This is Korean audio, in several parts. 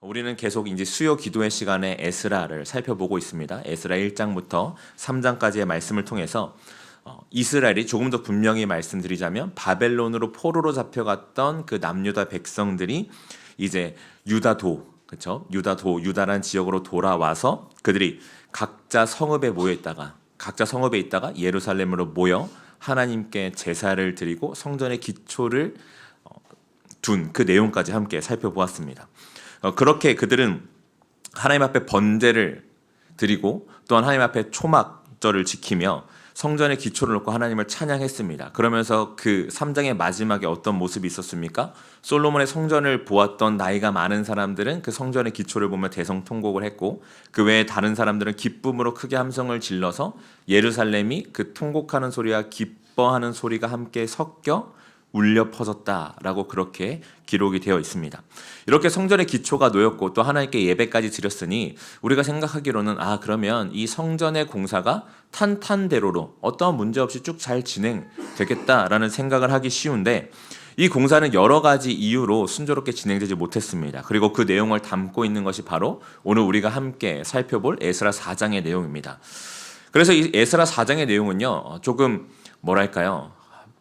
우리는 계속 이제 수요 기도의 시간에 에스라를 살펴보고 있습니다. 에스라 1장부터 3장까지의 말씀을 통해서 어, 이스라엘이 조금 더 분명히 말씀드리자면 바벨론으로 포로로 잡혀갔던 그 남유다 백성들이 이제 유다도 그렇죠? 유다도 유다란 지역으로 돌아와서 그들이 각자 성읍에 모여 있다가 각자 성읍에 있다가 예루살렘으로 모여 하나님께 제사를 드리고 성전의 기초를 둔 그 내용까지 함께 살펴보았습니다. 어, 그렇게 그들은 하나님 앞에 번제를 드리고 또한 하나님 앞에 초막절을 지키며 성전의 기초를 놓고 하나님을 찬양했습니다. 그러면서 그 3장의 마지막에 어떤 모습이 있었습니까? 솔로몬의 성전을 보았던 나이가 많은 사람들은 그 성전의 기초를 보며 대성통곡을 했고 그 외에 다른 사람들은 기쁨으로 크게 함성을 질러서 예루살렘이 그 통곡하는 소리와 기뻐하는 소리가 함께 섞여 울려 퍼졌다라고 그렇게 기록이 되어 있습니다. 이렇게 성전의 기초가 놓였고 또 하나님께 예배까지 드렸으니 우리가 생각하기로는 아 그러면 이 성전의 공사가 탄탄대로로 어떠한 문제 없이 쭉 잘 진행되겠다라는 생각을 하기 쉬운데 이 공사는 여러 가지 이유로 순조롭게 진행되지 못했습니다. 그리고 그 내용을 담고 있는 것이 바로 오늘 우리가 함께 살펴볼 에스라 4장의 내용입니다. 그래서 이 에스라 4장의 내용은요 어, 조금 뭐랄까요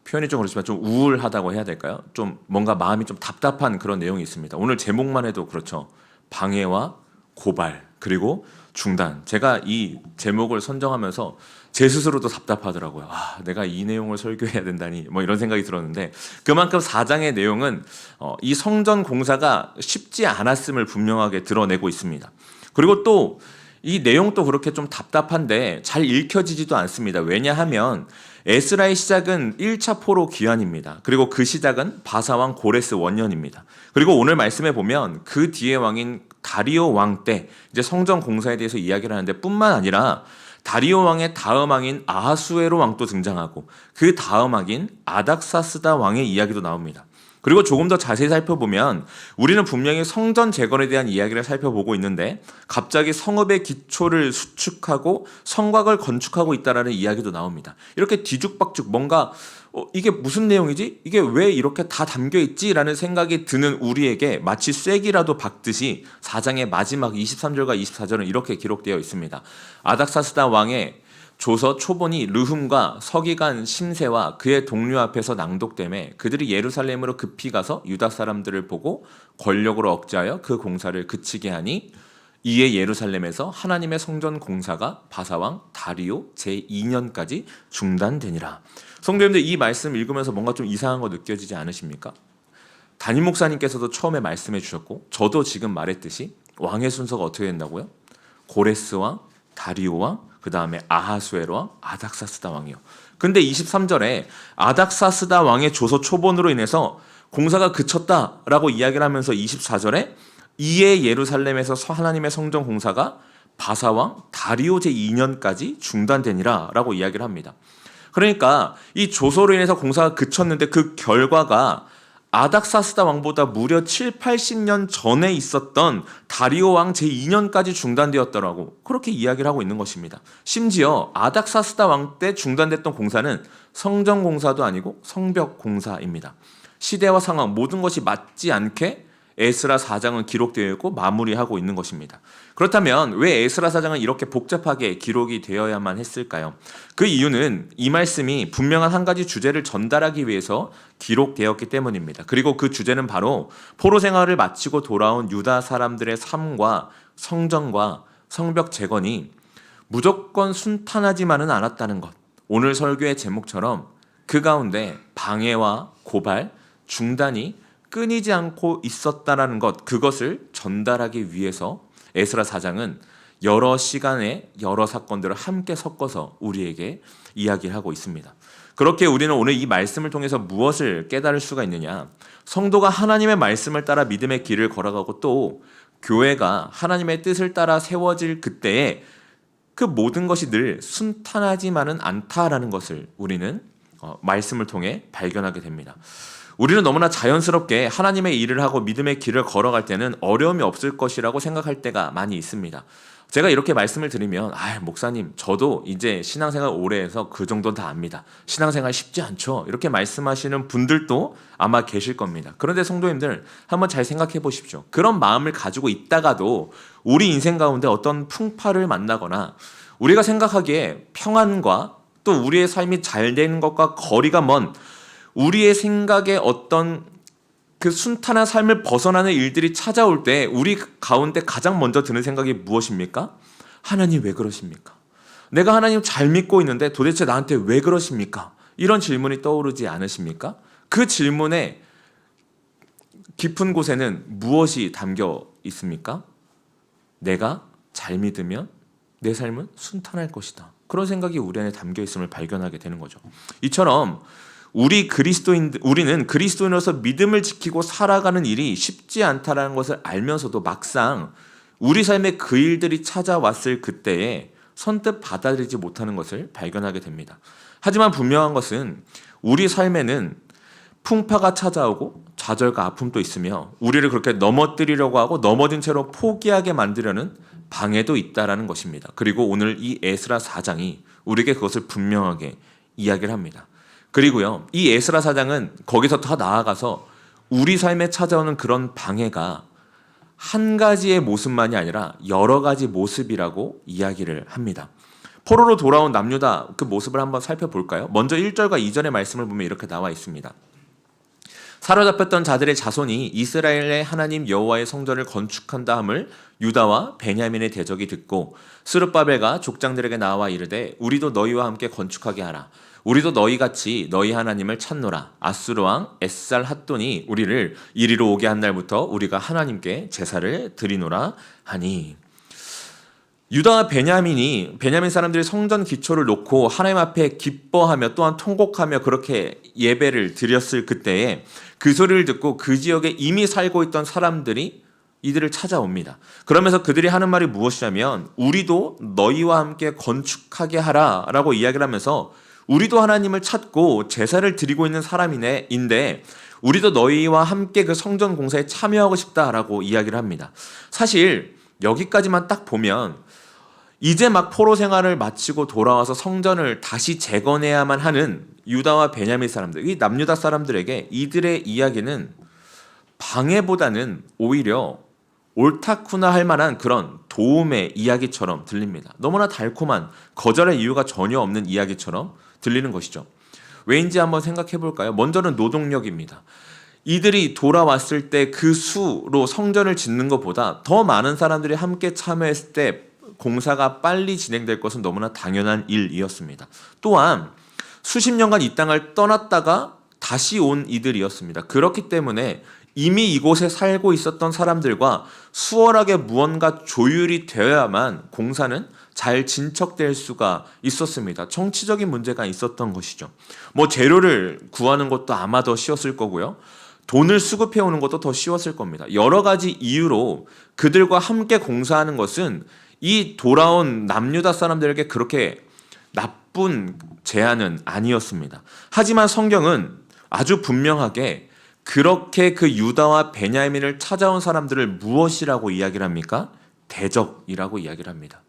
표현이 좀 그렇지만 좀 우울하다고 해야 될까요? 좀 뭔가 마음이 좀 답답한 그런 내용이 있습니다. 오늘 제목만 해도 그렇죠. 방해와 고발 그리고 중단. 제가 이 제목을 선정하면서 제 스스로도 답답하더라고요. 아, 내가 이 내용을 설교해야 된다니 뭐 이런 생각이 들었는데 그만큼 4장의 내용은 어, 이 성전 공사가 쉽지 않았음을 분명하게 드러내고 있습니다. 그리고 또이 내용도 그렇게 좀 답답한데 잘 읽혀지지도 않습니다. 왜냐하면 에스라의 시작은 1차 포로 귀환입니다. 그리고 그 시작은 바사왕 고레스 원년입니다. 그리고 오늘 말씀에 보면 그 뒤에 왕인 다리오 왕 때 이제 성전 공사에 대해서 이야기를 하는데 뿐만 아니라 다리오 왕의 다음 왕인 아하수에로 왕도 등장하고 그 다음 왕인 아닥사스다 왕의 이야기도 나옵니다. 그리고 조금 더 자세히 살펴보면 우리는 분명히 성전 재건에 대한 이야기를 살펴보고 있는데 갑자기 성읍의 기초를 수축하고 성곽을 건축하고 있다라는 이야기도 나옵니다. 이렇게 뒤죽박죽 뭔가 어, 이게 무슨 내용이지? 이게 왜 이렇게 다 담겨 있지라는 생각이 드는 우리에게 마치 쐐기라도 박듯이 4장의 마지막 23절과 24절은 이렇게 기록되어 있습니다. 아닥사스다 왕의 조서 초본이 르훔과 서기관 심세와 그의 동료 앞에서 낭독됨에 그들이 예루살렘으로 급히 가서 유다 사람들을 보고 권력으로 억제하여 그 공사를 그치게 하니 이에 예루살렘에서 하나님의 성전 공사가 바사왕 다리오 제2년까지 중단되니라. 성도님들 이 말씀 읽으면서 뭔가 좀 이상한 거 느껴지지 않으십니까? 담임 목사님께서도 처음에 말씀해 주셨고 저도 지금 말했듯이 왕의 순서가 어떻게 된다고요? 고레스 왕, 다리오 왕, 그 다음에 아하수에로 왕, 아닥사스다 왕이요. 근데 23절에 아닥사스다 왕의 조서 초본으로 인해서 공사가 그쳤다라고 이야기를 하면서 24절에 이에 예루살렘에서 하나님의 성전 공사가 바사왕 다리오 제2년까지 중단되니라라고 이야기를 합니다. 그러니까 이 조서로 인해서 공사가 그쳤는데 그 결과가 아닥사스다 왕보다 무려 7, 80년 전에 있었던 다리오 왕 제2년까지 중단되었더라고. 그렇게 이야기를 하고 있는 것입니다. 심지어 아닥사스다 왕 때 중단됐던 공사는 성전 공사도 아니고 성벽 공사입니다. 시대와 상황 모든 것이 맞지 않게 에스라 4장은 기록되어 있고 마무리하고 있는 것입니다. 그렇다면 왜 에스라 4장은 이렇게 복잡하게 기록이 되어야만 했을까요? 그 이유는 이 말씀이 분명한 한 가지 주제를 전달하기 위해서 기록되었기 때문입니다. 그리고 그 주제는 바로 포로 생활을 마치고 돌아온 유다 사람들의 삶과 성전과 성벽 재건이 무조건 순탄하지만은 않았다는 것. 오늘 설교의 제목처럼 그 가운데 방해와 고발, 중단이 끊이지 않고 있었다라는 것 그것을 전달하기 위해서 에스라 사장은 여러 시간에 여러 사건들을 함께 섞어서 우리에게 이야기를 하고 있습니다. 그렇게 우리는 오늘 이 말씀을 통해서 무엇을 깨달을 수가 있느냐? 성도가 하나님의 말씀을 따라 믿음의 길을 걸어가고 또 교회가 하나님의 뜻을 따라 세워질 그때에 그 모든 것이 늘 순탄하지만은 않다라는 것을 우리는 어, 말씀을 통해 발견하게 됩니다. 우리는 너무나 자연스럽게 하나님의 일을 하고 믿음의 길을 걸어갈 때는 어려움이 없을 것이라고 생각할 때가 많이 있습니다. 제가 이렇게 말씀을 드리면 아 목사님 저도 이제 신앙생활 오래 해서 그 정도는 다 압니다. 신앙생활 쉽지 않죠. 이렇게 말씀하시는 분들도 아마 계실 겁니다. 그런데 성도님들 한번 잘 생각해 보십시오. 그런 마음을 가지고 있다가도 우리 인생 가운데 어떤 풍파를 만나거나 우리가 생각하기에 평안과 또 우리의 삶이 잘 되는 것과 거리가 먼 우리의 생각에 어떤 그 순탄한 삶을 벗어나는 일들이 찾아올 때 우리 가운데 가장 먼저 드는 생각이 무엇입니까? 하나님 왜 그러십니까? 내가 하나님 잘 믿고 있는데 도대체 나한테 왜 그러십니까? 이런 질문이 떠오르지 않으십니까? 그 질문에 깊은 곳에는 무엇이 담겨 있습니까? 내가 잘 믿으면 내 삶은 순탄할 것이다. 그런 생각이 우리 안에 담겨 있음을 발견하게 되는 거죠. 이처럼 우리 그리스도인 우리는 그리스도인으로서 믿음을 지키고 살아가는 일이 쉽지 않다라는 것을 알면서도 막상 우리 삶에 그 일들이 찾아왔을 그때에 선뜻 받아들이지 못하는 것을 발견하게 됩니다. 하지만 분명한 것은 우리 삶에는 풍파가 찾아오고 좌절과 아픔도 있으며 우리를 그렇게 넘어뜨리려고 하고 넘어진 채로 포기하게 만들려는 방해도 있다라는 것입니다. 그리고 오늘 이 에스라 4장이 우리에게 그것을 분명하게 이야기를 합니다. 그리고요, 이 에스라 4장은 거기서 더 나아가서 우리 삶에 찾아오는 그런 방해가 한 가지의 모습만이 아니라 여러 가지 모습이라고 이야기를 합니다. 포로로 돌아온 남유다 그 모습을 한번 살펴볼까요? 먼저 1절과 2절의 말씀을 보면 이렇게 나와 있습니다. 사로잡혔던 자들의 자손이 이스라엘의 하나님 여호와의 성전을 건축한다 함을 유다와 베냐민의 대적이 듣고 스룹바벨과 족장들에게 나와 이르되 우리도 너희와 함께 건축하게 하라. 우리도 너희 같이 너희 하나님을 찾노라. 아수르 왕 에살 핫돈이 우리를 이리로 오게 한 날부터 우리가 하나님께 제사를 드리노라 하니. 유다와 베냐민이 베냐민 사람들이 성전 기초를 놓고 하나님 앞에 기뻐하며 또한 통곡하며 그렇게 예배를 드렸을 그때에 그 소리를 듣고 그 지역에 이미 살고 있던 사람들이 이들을 찾아옵니다. 그러면서 그들이 하는 말이 무엇이냐면 우리도 너희와 함께 건축하게 하라라고 이야기를 하면서 우리도 하나님을 찾고 제사를 드리고 있는 사람이네 인데 우리도 너희와 함께 그 성전 공사에 참여하고 싶다라고 이야기를 합니다. 사실 여기까지만 딱 보면 이제 막 포로 생활을 마치고 돌아와서 성전을 다시 재건해야만 하는 유다와 베냐민 사람들, 이 남유다 사람들에게 이들의 이야기는 방해보다는 오히려 옳다구나 할 만한 그런 도움의 이야기처럼 들립니다. 너무나 달콤한 거절의 이유가 전혀 없는 이야기처럼 들리는 것이죠. 왜인지 한번 생각해 볼까요? 먼저는 노동력입니다. 이들이 돌아왔을 때 그 수로 성전을 짓는 것보다 더 많은 사람들이 함께 참여했을 때 공사가 빨리 진행될 것은 너무나 당연한 일이었습니다. 또한 수십 년간 이 땅을 떠났다가 다시 온 이들이었습니다. 그렇기 때문에 이미 이곳에 살고 있었던 사람들과 수월하게 무언가 조율이 되어야만 공사는 잘 진척될 수가 있었습니다. 정치적인 문제가 있었던 것이죠. 뭐 재료를 구하는 것도 아마 더 쉬웠을 거고요. 돈을 수급해 오는 것도 더 쉬웠을 겁니다. 여러 가지 이유로 그들과 함께 공사하는 것은 이 돌아온 남유다 사람들에게 그렇게 나쁜 제안은 아니었습니다. 하지만 성경은 아주 분명하게 그렇게 그 유다와 베냐민을 찾아온 사람들을 무엇이라고 이야기를 합니까? 대적이라고 이야기를 합니다.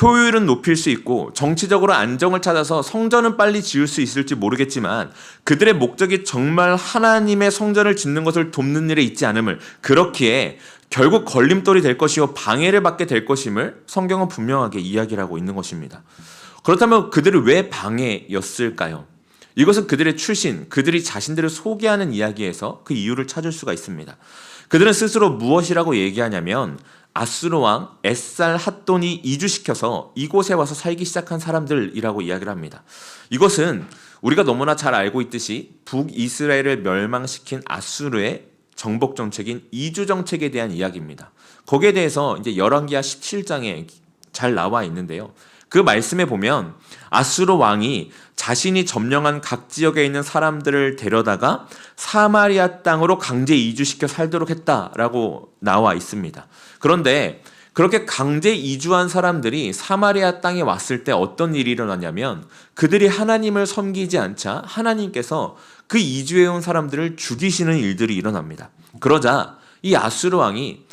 효율은 높일 수 있고 정치적으로 안정을 찾아서 성전은 빨리 지을 수 있을지 모르겠지만 그들의 목적이 정말 하나님의 성전을 짓는 것을 돕는 일에 있지 않음을 그렇기에 결국 걸림돌이 될 것이요 방해를 받게 될 것임을 성경은 분명하게 이야기를 하고 있는 것입니다. 그렇다면 그들을 왜 방해였을까요? 이것은 그들의 출신, 그들이 자신들을 소개하는 이야기에서 그 이유를 찾을 수가 있습니다. 그들은 스스로 무엇이라고 얘기하냐면 아수르 왕 에살 핫돈이 이주시켜서 이곳에 와서 살기 시작한 사람들이라고 이야기를 합니다. 이것은 우리가 너무나 잘 알고 있듯이 북이스라엘을 멸망시킨 아수르의 정복 정책인 이주 정책에 대한 이야기입니다. 거기에 대해서 이제 열왕기하 17장에 잘 나와 있는데요. 그 말씀에 보면 아수르 왕이 자신이 점령한 각 지역에 있는 사람들을 데려다가 사마리아 땅으로 강제 이주시켜 살도록 했다라고 나와 있습니다. 그런데 그렇게 강제 이주한 사람들이 사마리아 땅에 왔을 때 어떤 일이 일어났냐면 그들이 하나님을 섬기지 않자 하나님께서 그 이주해 온 사람들을 죽이시는 일들이 일어납니다. 그러자 이 아수르 왕이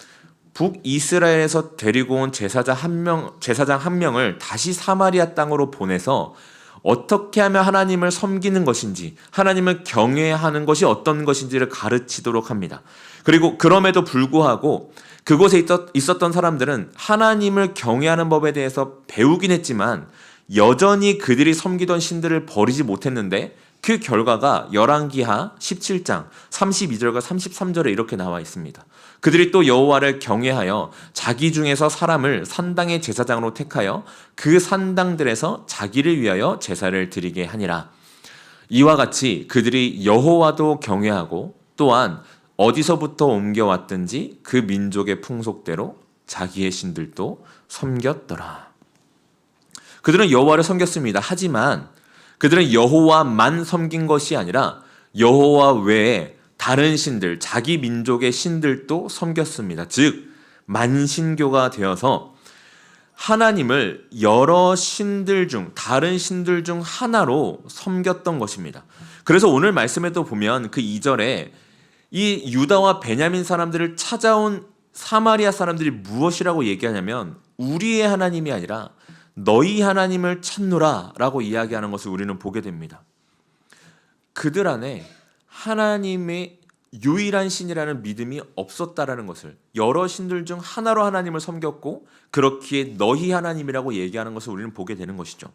북이스라엘에서 데리고 온 제사장 한 명, 제사장 한 명을 다시 사마리아 땅으로 보내서 어떻게 하면 하나님을 섬기는 것인지, 하나님을 경외하는 것이 어떤 것인지를 가르치도록 합니다. 그리고 그럼에도 불구하고 그곳에 있었던 사람들은 하나님을 경외하는 법에 대해서 배우긴 했지만 여전히 그들이 섬기던 신들을 버리지 못했는데 그 결과가 열왕기하 17장 32절과 33절에 이렇게 나와 있습니다. 그들이 또 여호와를 경외하여 자기 중에서 사람을 산당의 제사장으로 택하여 그 산당들에서 자기를 위하여 제사를 드리게 하니라. 이와 같이 그들이 여호와도 경외하고 또한 어디서부터 옮겨왔든지 그 민족의 풍속대로 자기의 신들도 섬겼더라. 그들은 여호와를 섬겼습니다. 하지만 그들은 여호와만 섬긴 것이 아니라 여호와 외에 다른 신들, 자기 민족의 신들도 섬겼습니다. 즉 만신교가 되어서 하나님을 여러 신들 중 다른 신들 중 하나로 섬겼던 것입니다. 그래서 오늘 말씀에도 보면 그 2절에 이 유다와 베냐민 사람들을 찾아온 사마리아 사람들이 무엇이라고 얘기하냐면 우리의 하나님이 아니라 너희 하나님을 찾노라라고 이야기하는 것을 우리는 보게 됩니다. 그들 안에 하나님의 유일한 신이라는 믿음이 없었다라는 것을 여러 신들 중 하나로 하나님을 섬겼고 그렇기에 너희 하나님이라고 얘기하는 것을 우리는 보게 되는 것이죠.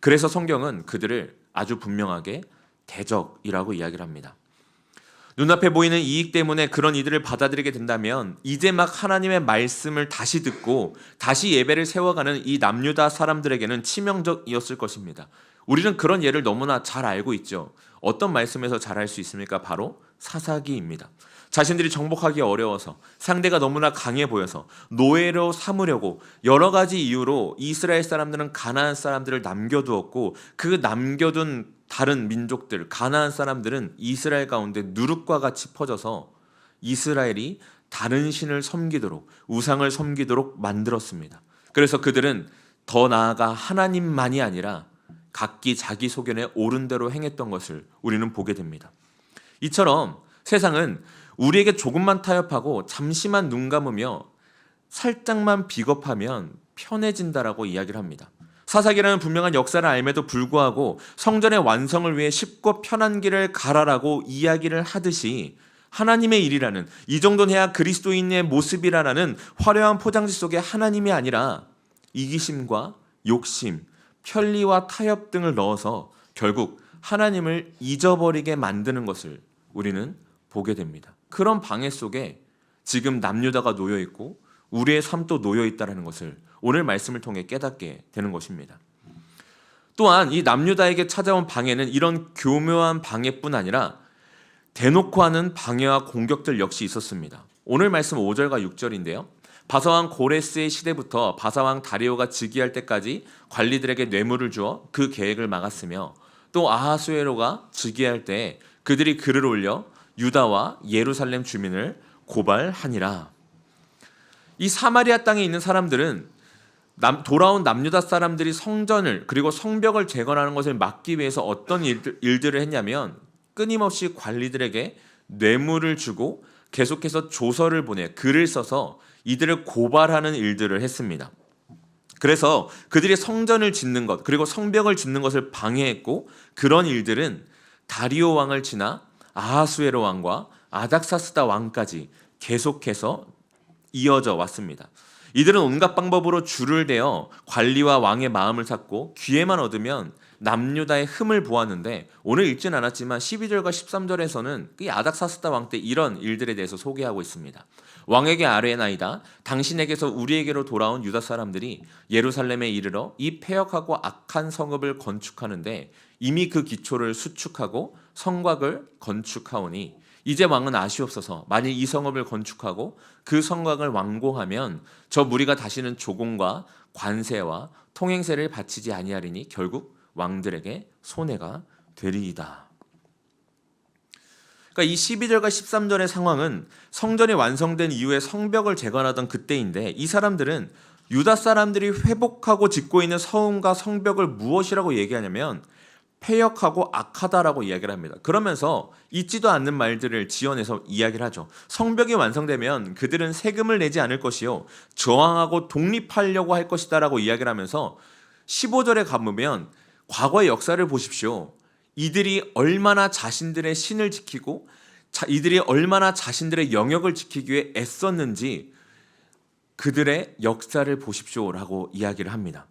그래서 성경은 그들을 아주 분명하게 대적이라고 이야기를 합니다. 눈앞에 보이는 이익 때문에 그런 이들을 받아들이게 된다면 이제 막 하나님의 말씀을 다시 듣고 다시 예배를 세워가는 이 남유다 사람들에게는 치명적이었을 것입니다. 우리는 그런 예를 너무나 잘 알고 있죠. 어떤 말씀에서 잘 알 수 있습니까? 바로 사사기입니다. 자신들이 정복하기 어려워서 상대가 너무나 강해 보여서 노예로 삼으려고 여러 가지 이유로 이스라엘 사람들은 가나안 사람들을 남겨두었고 그 남겨둔 다른 민족들 가나안 사람들은 이스라엘 가운데 누룩과 같이 퍼져서 이스라엘이 다른 신을 섬기도록 우상을 섬기도록 만들었습니다. 그래서 그들은 더 나아가 하나님만이 아니라 각기 자기 소견에 옳은 대로 행했던 것을 우리는 보게 됩니다. 이처럼 세상은 우리에게 조금만 타협하고 잠시만 눈 감으며 살짝만 비겁하면 편해진다라고 이야기를 합니다. 사사기라는 분명한 역사를 알매도 불구하고 성전의 완성을 위해 쉽고 편한 길을 가라라고 이야기를 하듯이 하나님의 일이라는 이 정도는 해야 그리스도인의 모습이라는 화려한 포장지 속에 하나님이 아니라 이기심과 욕심, 편리와 타협 등을 넣어서 결국 하나님을 잊어버리게 만드는 것을 우리는 보게 됩니다. 그런 방해 속에 지금 남유다가 놓여 있고 우리의 삶도 놓여 있다는 것을 오늘 말씀을 통해 깨닫게 되는 것입니다. 또한 이 남유다에게 찾아온 방해는 이런 교묘한 방해뿐 아니라 대놓고 하는 방해와 공격들 역시 있었습니다. 오늘 말씀 5절과 6절인데요. 바사왕 고레스의 시대부터 바사왕 다리오가 즉위할 때까지 관리들에게 뇌물을 주어 그 계획을 막았으며 또 아하수에로가 즉위할 때 그들이 글을 올려 유다와 예루살렘 주민을 고발하니라. 이 사마리아 땅에 있는 사람들은 남, 돌아온 남유다 사람들이 성전을 그리고 성벽을 재건하는 것을 막기 위해서 어떤 일들, 일들을 했냐면 끊임없이 관리들에게 뇌물을 주고 계속해서 조서를 보내 글을 써서 이들을 고발하는 일들을 했습니다. 그래서 그들이 성전을 짓는 것 그리고 성벽을 짓는 것을 방해했고 그런 일들은 다리오 왕을 지나 아하수에로 왕과 아닥사스다 왕까지 계속해서 이어져 왔습니다. 이들은 온갖 방법으로 줄을 대어 관리와 왕의 마음을 샀고 기회만 얻으면 남유다의 흠을 보았는데 오늘 읽진 않았지만 12절과 13절에서는 그 아닥사스다 왕 때 이런 일들에 대해서 소개하고 있습니다. 왕에게 아뢰나이다 당신에게서 우리에게로 돌아온 유다 사람들이 예루살렘에 이르러 이 폐역하고 악한 성읍을 건축하는데 이미 그 기초를 수축하고 성곽을 건축하오니 이제 왕은 아시옵소서 만일 이 성읍을 건축하고 그 성곽을 완공하면 저 무리가 다시는 조공과 관세와 통행세를 바치지 아니하리니 결국 왕들에게 손해가 되리이다. 그러니까 이 12절과 13절의 상황은 성전이 완성된 이후에 성벽을 재건하던 그때인데 이 사람들은 유다 사람들이 회복하고 짓고 있는 성과 성벽을 무엇이라고 얘기하냐면 폐역하고 악하다라고 이야기를 합니다. 그러면서 있지도 않는 말들을 지어내서 이야기를 하죠. 성벽이 완성되면 그들은 세금을 내지 않을 것이요 저항하고 독립하려고 할 것이다라고 이야기를 하면서 15절에 가보면 과거의 역사를 보십시오. 이들이 얼마나 자신들의 신을 지키고 자, 이들이 얼마나 자신들의 영역을 지키기 위해 애썼는지 그들의 역사를 보십시오라고 이야기를 합니다.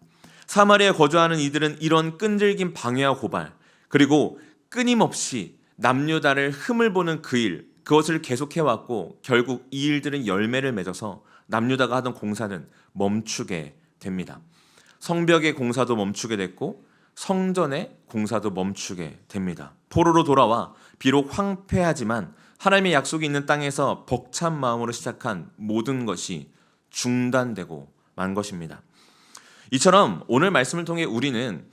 사마리아에 거주하는 이들은 이런 끈질긴 방해와 고발 그리고 끊임없이 남유다를 흠을 보는 그 일 그것을 계속해 왔고 결국 이 일들은 열매를 맺어서 남유다가 하던 공사는 멈추게 됩니다. 성벽의 공사도 멈추게 됐고 성전의 공사도 멈추게 됩니다. 포로로 돌아와 비록 황폐하지만 하나님의 약속이 있는 땅에서 벅찬 마음으로 시작한 모든 것이 중단되고 만 것입니다. 이처럼 오늘 말씀을 통해 우리는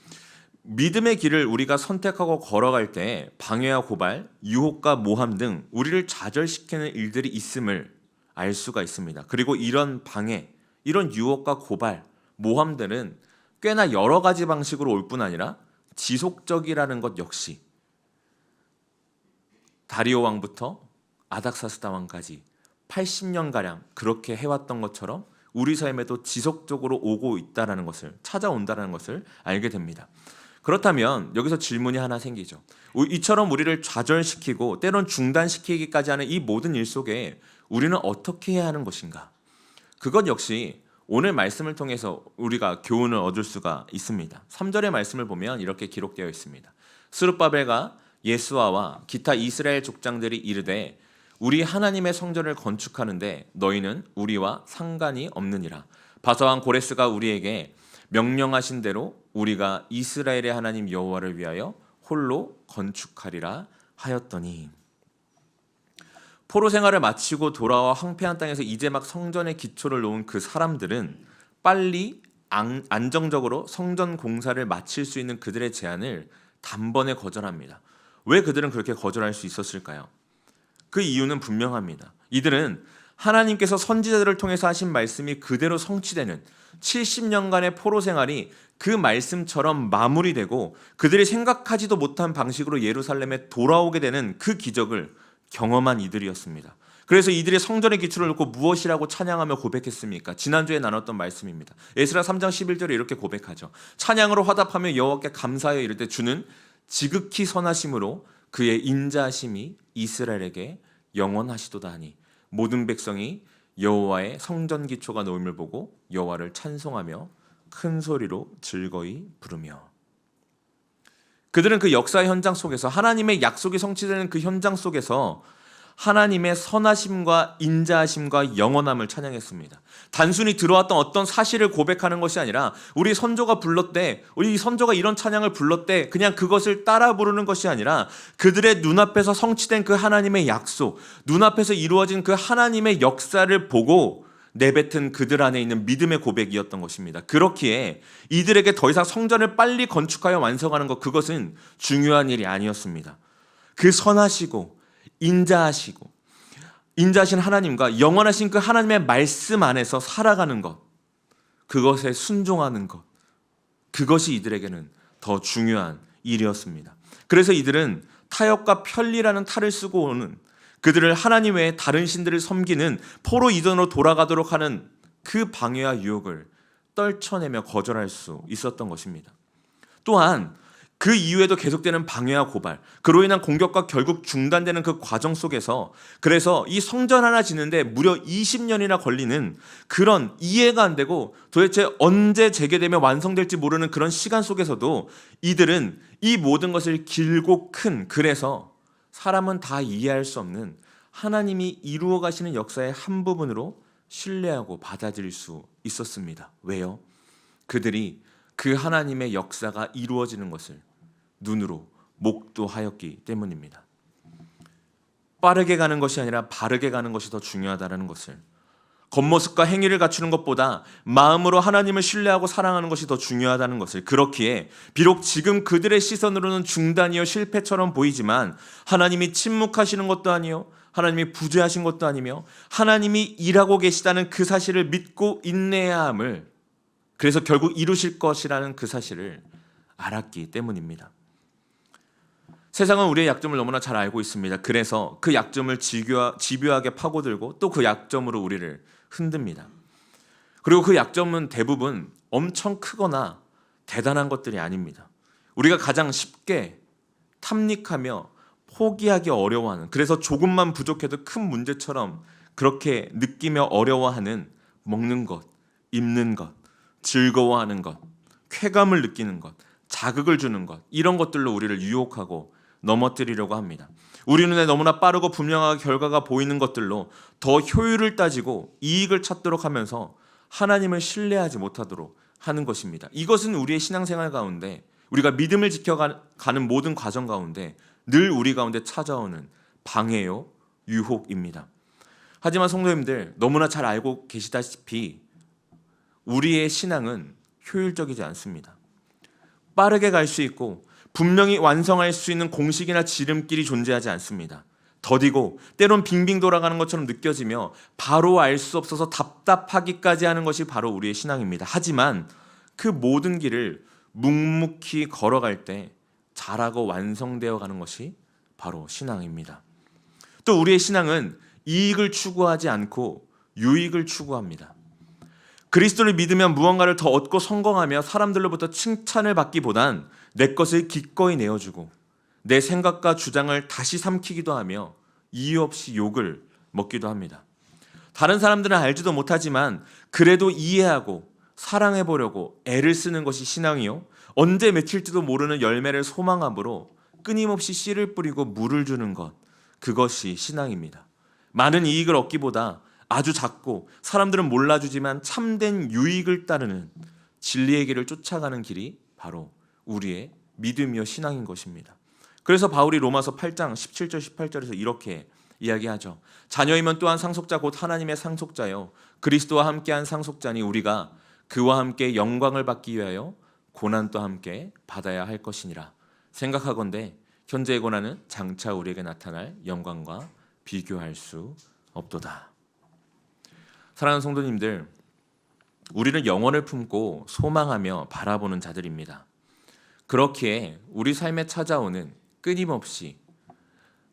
믿음의 길을 우리가 선택하고 걸어갈 때 방해와 고발, 유혹과 모함 등 우리를 좌절시키는 일들이 있음을 알 수가 있습니다. 그리고 이런 방해, 이런 유혹과 고발, 모함들은 꽤나 여러 가지 방식으로 올 뿐 아니라 지속적이라는 것 역시 다리오 왕부터 아닥사스다 왕까지 80년 가량 그렇게 해왔던 것처럼 우리 삶에도 지속적으로 오고 있다라는 것을 찾아온다라는 것을 알게 됩니다. 그렇다면 여기서 질문이 하나 생기죠. 이처럼 우리를 좌절시키고 때론 중단시키기까지 하는 이 모든 일 속에 우리는 어떻게 해야 하는 것인가? 그것 역시 오늘 말씀을 통해서 우리가 교훈을 얻을 수가 있습니다. 3절의 말씀을 보면 이렇게 기록되어 있습니다. 스룹바벨과 예수아와 기타 이스라엘 족장들이 이르되 우리 하나님의 성전을 건축하는데 너희는 우리와 상관이 없느니라. 바사왕 고레스가 우리에게 명령하신 대로 우리가 이스라엘의 하나님 여호와를 위하여 홀로 건축하리라 하였더니 포로 생활을 마치고 돌아와 황폐한 땅에서 이제 막 성전의 기초를 놓은 그 사람들은 빨리 안, 안정적으로 성전 공사를 마칠 수 있는 그들의 제안을 단번에 거절합니다. 왜 그들은 그렇게 거절할 수 있었을까요? 그 이유는 분명합니다. 이들은 하나님께서 선지자들을 통해서 하신 말씀이 그대로 성취되는 70년간의 포로 생활이 그 말씀처럼 마무리되고 그들이 생각하지도 못한 방식으로 예루살렘에 돌아오게 되는 그 기적을 경험한 이들이었습니다. 그래서 이들의 성전의 기초를 놓고 무엇이라고 찬양하며 고백했습니까? 지난주에 나눴던 말씀입니다. 에스라 3장 11절에 이렇게 고백하죠. 찬양으로 화답하며 여호와께 감사하여 이를 때 주는 지극히 선하심으로 그의 인자심이 이스라엘에게 영원하시도다 하니 모든 백성이 여호와의 성전 기초가 놓임을 보고 여호와를 찬송하며 큰 소리로 즐거이 부르며 그들은 그 역사의 현장 속에서 하나님의 약속이 성취되는 그 현장 속에서 하나님의 선하심과 인자하심과 영원함을 찬양했습니다. 단순히 들어왔던 어떤 사실을 고백하는 것이 아니라 우리 선조가 불렀대, 우리 선조가 이런 찬양을 불렀대, 그냥 그것을 따라 부르는 것이 아니라 그들의 눈앞에서 성취된 그 하나님의 약속, 눈앞에서 이루어진 그 하나님의 역사를 보고 내뱉은 그들 안에 있는 믿음의 고백이었던 것입니다. 그렇기에 이들에게 더 이상 성전을 빨리 건축하여 완성하는 것, 그것은 중요한 일이 아니었습니다. 그 선하시고 인자하시고 인자하신 하나님과 영원하신 그 하나님의 말씀 안에서 살아가는 것, 그것에 순종하는 것, 그것이 이들에게는 더 중요한 일이었습니다. 그래서 이들은 타협과 편리라는 탈을 쓰고 오는 그들을 하나님 외에 다른 신들을 섬기는 포로 이전으로 돌아가도록 하는 그 방해와 유혹을 떨쳐내며 거절할 수 있었던 것입니다. 또한 그 이후에도 계속되는 방해와 고발, 그로 인한 공격과 결국 중단되는 그 과정 속에서 그래서 이 성전 하나 짓는데 무려 20년이나 걸리는 그런 이해가 안 되고 도대체 언제 재개되며 완성될지 모르는 그런 시간 속에서도 이들은 이 모든 것을 길고 큰 그래서 사람은 다 이해할 수 없는 하나님이 이루어 가시는 역사의 한 부분으로 신뢰하고 받아들일 수 있었습니다. 왜요? 그들이 그 하나님의 역사가 이루어지는 것을 눈으로 목도하였기 때문입니다. 빠르게 가는 것이 아니라 바르게 가는 것이 더 중요하다는 것을 겉모습과 행위를 갖추는 것보다 마음으로 하나님을 신뢰하고 사랑하는 것이 더 중요하다는 것을 그렇기에 비록 지금 그들의 시선으로는 중단이요 실패처럼 보이지만 하나님이 침묵하시는 것도 아니요 하나님이 부재하신 것도 아니며 하나님이 일하고 계시다는 그 사실을 믿고 인내해야 함을 그래서 결국 이루실 것이라는 그 사실을 알았기 때문입니다. 세상은 우리의 약점을 너무나 잘 알고 있습니다. 그래서 그 약점을 집요하, 집요하게 파고들고 또 그 약점으로 우리를 흔듭니다. 그리고 그 약점은 대부분 엄청 크거나 대단한 것들이 아닙니다. 우리가 가장 쉽게 탐닉하며 포기하기 어려워하는 그래서 조금만 부족해도 큰 문제처럼 그렇게 느끼며 어려워하는 먹는 것, 입는 것, 즐거워하는 것, 쾌감을 느끼는 것, 자극을 주는 것 이런 것들로 우리를 유혹하고 넘어뜨리려고 합니다. 우리 눈에 너무나 빠르고 분명하게 결과가 보이는 것들로 더 효율을 따지고 이익을 찾도록 하면서 하나님을 신뢰하지 못하도록 하는 것입니다. 이것은 우리의 신앙생활 가운데 우리가 믿음을 지켜가는 모든 과정 가운데 늘 우리 가운데 찾아오는 방해요, 유혹입니다. 하지만 성도님들 너무나 잘 알고 계시다시피 우리의 신앙은 효율적이지 않습니다. 빠르게 갈 수 있고 분명히 완성할 수 있는 공식이나 지름길이 존재하지 않습니다. 더디고 때론 빙빙 돌아가는 것처럼 느껴지며 바로 알 수 없어서 답답하기까지 하는 것이 바로 우리의 신앙입니다. 하지만 그 모든 길을 묵묵히 걸어갈 때 잘하고 완성되어 가는 것이 바로 신앙입니다. 또 우리의 신앙은 이익을 추구하지 않고 유익을 추구합니다. 그리스도를 믿으면 무언가를 더 얻고 성공하며 사람들로부터 칭찬을 받기보단 내 것을 기꺼이 내어주고 내 생각과 주장을 다시 삼키기도 하며 이유 없이 욕을 먹기도 합니다. 다른 사람들은 알지도 못하지만 그래도 이해하고 사랑해 보려고 애를 쓰는 것이 신앙이요. 언제 맺힐지도 모르는 열매를 소망함으로 끊임없이 씨를 뿌리고 물을 주는 것 그것이 신앙입니다. 많은 이익을 얻기보다 아주 작고 사람들은 몰라주지만 참된 유익을 따르는 진리의 길을 쫓아가는 길이 바로 우리의 믿음이요 신앙인 것입니다. 그래서 바울이 로마서 8장 17절 18절에서 이렇게 이야기하죠. 자녀이면 또한 상속자 곧 하나님의 상속자요 그리스도와 함께한 상속자니 우리가 그와 함께 영광을 받기 위하여 고난도 함께 받아야 할 것이니라. 생각하건대 현재의 고난은 장차 우리에게 나타날 영광과 비교할 수 없도다. 사랑하는 성도님들, 우리는 영원을 품고 소망하며 바라보는 자들입니다. 그렇기에 우리 삶에 찾아오는 끊임없이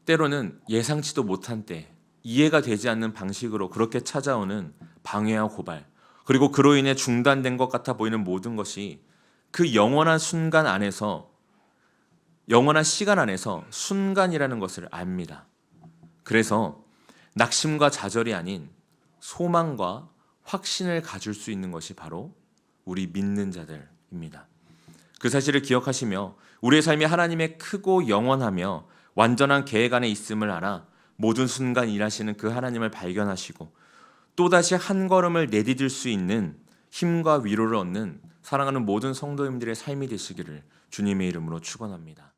때로는 예상치도 못한 때 이해가 되지 않는 방식으로 그렇게 찾아오는 방해와 고발 그리고 그로 인해 중단된 것 같아 보이는 모든 것이 그 영원한 순간 안에서 영원한 시간 안에서 순간이라는 것을 압니다. 그래서 낙심과 좌절이 아닌 소망과 확신을 가질 수 있는 것이 바로 우리 믿는 자들입니다. 그 사실을 기억하시며 우리의 삶이 하나님의 크고 영원하며 완전한 계획 안에 있음을 알아 모든 순간 일하시는 그 하나님을 발견하시고 또다시 한 걸음을 내디딜 수 있는 힘과 위로를 얻는 사랑하는 모든 성도님들의 삶이 되시기를 주님의 이름으로 축원합니다.